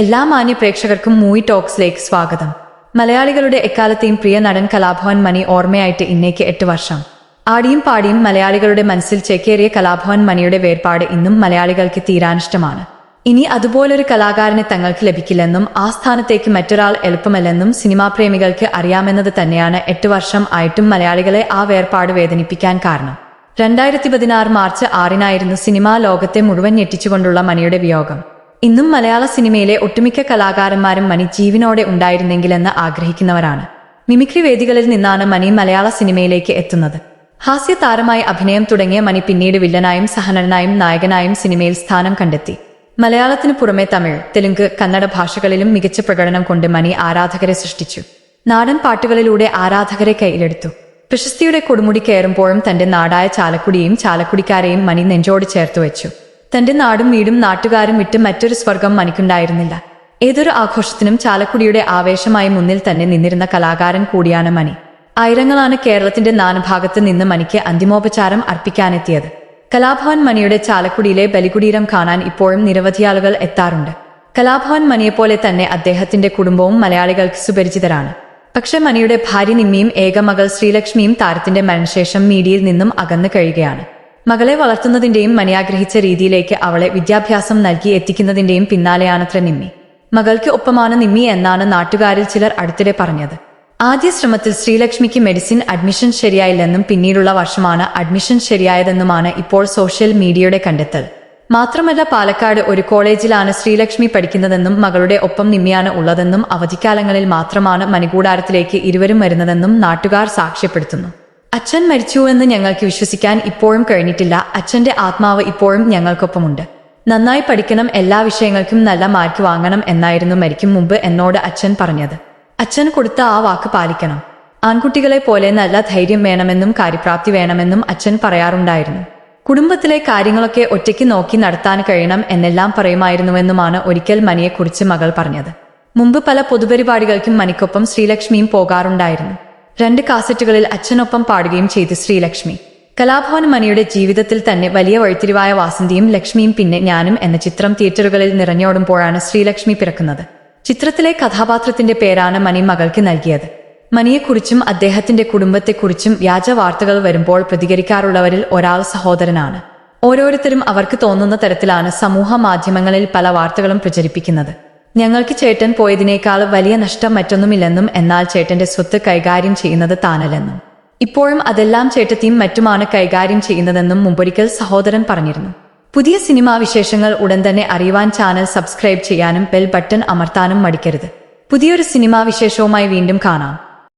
എല്ലാ മാന്യ പ്രേക്ഷകർക്കും മൂവി ടോക്സിലേക്ക് സ്വാഗതം. മലയാളികളുടെ എക്കാലത്തെയും പ്രിയ നടൻ കലാഭവൻ മണി ഓർമ്മയായിട്ട് ഇന്നേക്ക് എട്ട് വർഷം. ആടിയും പാടിയും മലയാളികളുടെ മനസ്സിൽ ചേക്കേറിയ കലാഭവൻ മണിയുടെ വേർപാട് ഇന്നും മലയാളികൾക്ക് തീരാനിഷ്ടമാണ്. ഇനി അതുപോലൊരു കലാകാരനെ തങ്ങൾക്ക് ലഭിക്കില്ലെന്നും ആ സ്ഥാനത്തേക്ക് മറ്റൊരാൾ എളുപ്പമല്ലെന്നും സിനിമാ പ്രേമികൾക്ക് അറിയാമെന്നത് തന്നെയാണ് എട്ട് വർഷം ആയിട്ടും മലയാളികളെ ആ വേർപാട് വേദനിപ്പിക്കാൻ കാരണം. രണ്ടായിരത്തി പതിനാറ് മാർച്ച് ആറിനായിരുന്നു സിനിമാ ലോകത്തെ മുഴുവൻ ഞെട്ടിച്ചുകൊണ്ടുള്ള മണിയുടെ വിയോഗം. ഇന്നും മലയാള സിനിമയിലെ ഒട്ടുമിക്ക കലാകാരന്മാരും മണി ജീവനോടെ ഉണ്ടായിരുന്നെങ്കിലെന്ന് ആഗ്രഹിക്കുന്നവരാണ്. മിമിക്രി വേദികളിൽ നിന്നാണ് മണി മലയാള സിനിമയിലേക്ക് എത്തുന്നത്. ഹാസ്യ താരമായി അഭിനയം തുടങ്ങിയ മണി പിന്നീട് വില്ലനായും സഹനനായും നായകനായും സിനിമയിൽ സ്ഥാനം കണ്ടെത്തി. മലയാളത്തിനു പുറമെ തമിഴ് തെലുങ്ക് കന്നഡ ഭാഷകളിലും മികച്ച പ്രകടനം കൊണ്ട് മണി ആരാധകരെ സൃഷ്ടിച്ചു. നാടൻ പാട്ടുകളിലൂടെ ആരാധകരെ കയ്യിലെടുത്തു. പ്രശസ്തിയുടെ കൊടുമുടി കയറുമ്പോഴും തന്റെ നാടായ ചാലക്കുടിയും ചാലക്കുടിക്കാരെയും മണി നെഞ്ചോട് ചേർത്തു വെച്ചു. തന്റെ നാടും വീടും നാട്ടുകാരും വിട്ട് മറ്റൊരു സ്വർഗം മണിക്കുണ്ടായിരുന്നില്ല. ഏതൊരു ആഘോഷത്തിനും ചാലക്കുടിയുടെ ആവേശമായി മുന്നിൽ തന്നെ നിന്നിരുന്ന കലാകാരൻ കൂടിയാണ് മണി. ആയിരങ്ങളാണ് കേരളത്തിന്റെ നാനുഭാഗത്ത് നിന്ന് മണിക്ക് അന്തിമോപചാരം അർപ്പിക്കാനെത്തിയത്. കലാഭവൻ മണിയുടെ ചാലക്കുടിയിലെ ബലികുടീരം കാണാൻ ഇപ്പോഴും നിരവധി ആളുകൾ എത്താറുണ്ട്. കലാഭവൻ മണിയെപ്പോലെ തന്നെ അദ്ദേഹത്തിന്റെ കുടുംബവും മലയാളികൾക്ക് സുപരിചിതരാണ്. പക്ഷെ മണിയുടെ ഭാര്യ നിമ്മിയും ഏകമകൾ ശ്രീലക്ഷ്മിയും താരത്തിന്റെ മരണശേഷം മീഡിയയിൽ നിന്നും അകന്നു കഴിയുകയാണ്. മകളെ വളർത്തുന്നതിന്റെയും മനയാഗ്രഹിച്ച രീതിയിലേക്ക് അവളെ വിദ്യാഭ്യാസം നൽകി എത്തിക്കുന്നതിന്റെയും പിന്നാലെയാണത്ര നിമ്മി. മകൾക്ക് ഒപ്പമാണ് നിമ്മി എന്നാണ് നാട്ടുകാരിൽ ചിലർ അടുത്തിടെ പറഞ്ഞത്. ആദ്യ ശ്രമത്തിൽ ശ്രീലക്ഷ്മിക്ക് മെഡിസിൻ അഡ്മിഷൻ ശരിയായില്ലെന്നും പിന്നീടുള്ള വർഷമാണ് അഡ്മിഷൻ ശരിയായതെന്നുമാണ് ഇപ്പോൾ സോഷ്യൽ മീഡിയയുടെ കണ്ടെത്തൽ. മാത്രമല്ല പാലക്കാട് ഒരു കോളേജിലാണ് ശ്രീലക്ഷ്മി പഠിക്കുന്നതെന്നും മകളുടെ ഒപ്പം നിമ്മിയാണ് ഉള്ളതെന്നും അവധിക്കാലങ്ങളിൽ മാത്രമാണ് മണികൂടാരത്തിലേക്ക് ഇരുവരും വരുന്നതെന്നും നാട്ടുകാർ സാക്ഷ്യപ്പെടുത്തുന്നു. അച്ഛൻ മരിച്ചു എന്ന് ഞങ്ങൾക്ക് വിശ്വസിക്കാൻ ഇപ്പോഴും കഴിഞ്ഞിട്ടില്ല. അച്ഛന്റെ ആത്മാവ് ഇപ്പോഴും ഞങ്ങൾക്കൊപ്പമുണ്ട്. നന്നായി പഠിക്കണം എല്ലാ വിഷയങ്ങൾക്കും നല്ല മാർക്ക് വാങ്ങണം എന്നായിരുന്നു മരിക്കും മുമ്പ് എന്നോട് അച്ഛൻ പറഞ്ഞത്. അച്ഛൻ കൊടുത്ത ആ വാക്ക് പാലിക്കണം. ആൺകുട്ടികളെ പോലെ നല്ല ധൈര്യം വേണമെന്നും കാര്യപ്രാപ്തി വേണമെന്നും അച്ഛൻ പറയാറുണ്ടായിരുന്നു. കുടുംബത്തിലെ കാര്യങ്ങളൊക്കെ ഒറ്റയ്ക്ക് നോക്കി നടത്താൻ കഴിയണം എന്നെല്ലാം പറയുമായിരുന്നുവെന്നുമാണ് ഒരിക്കൽ മണിയെക്കുറിച്ച് മകൾ പറഞ്ഞത്. മുമ്പ് പല പൊതുപരിപാടികൾക്കും മണിക്കൊപ്പം ശ്രീലക്ഷ്മിയും പോകാറുണ്ടായിരുന്നു. രണ്ട് കാസറ്റുകളിൽ അച്ഛനൊപ്പം പാടുകയും ചെയ്തു ശ്രീലക്ഷ്മി. കലാഭവൻ മണിയുടെ ജീവിതത്തിൽ തന്നെ വലിയ വഴിത്തിരിവായ വാസന്തിയും ലക്ഷ്മിയും പിന്നെ ഞാനും എന്ന ചിത്രം തിയേറ്ററുകളിൽ നിറഞ്ഞോടുമ്പോഴാണ് ശ്രീലക്ഷ്മി പിറക്കുന്നത്. ചിത്രത്തിലെ കഥാപാത്രത്തിന്റെ പേരാണ് മണി മകൾക്ക് നൽകിയത്. മണിയെക്കുറിച്ചും അദ്ദേഹത്തിന്റെ കുടുംബത്തെക്കുറിച്ചും വ്യാജ വാർത്തകൾ വരുമ്പോൾ പ്രതികരിക്കാറുള്ളവരിൽ ഒരാൾ സഹോദരനാണ്. ഓരോരുത്തരും അവർക്ക് തോന്നുന്ന തരത്തിലാണ് സമൂഹ മാധ്യമങ്ങളിൽ പല വാർത്തകളും പ്രചരിപ്പിക്കുന്നത്. ഞങ്ങൾക്ക് ചേട്ടൻ പോയതിനേക്കാൾ വലിയ നഷ്ടം മറ്റൊന്നുമില്ലെന്നും എന്നാൽ ചേട്ടന്റെ സ്വത്ത് കൈകാര്യം ചെയ്യുന്നത് താനല്ലെന്നും. ഇപ്പോഴും അതെല്ലാം ചേട്ടത്തിയും മറ്റുമാണ് കൈകാര്യം ചെയ്യുന്നതെന്നും മുമ്പൊരിക്കൽ സഹോദരൻ പറഞ്ഞിരുന്നു. പുതിയ സിനിമാ വിശേഷങ്ങൾ ഉടൻ തന്നെ അറിയുവാൻ ചാനൽ സബ്സ്ക്രൈബ് ചെയ്യാനും ബെൽ ബട്ടൺ അമർത്താനും മടിക്കരുത്. പുതിയൊരു സിനിമാ വിശേഷവുമായി വീണ്ടും കാണാം.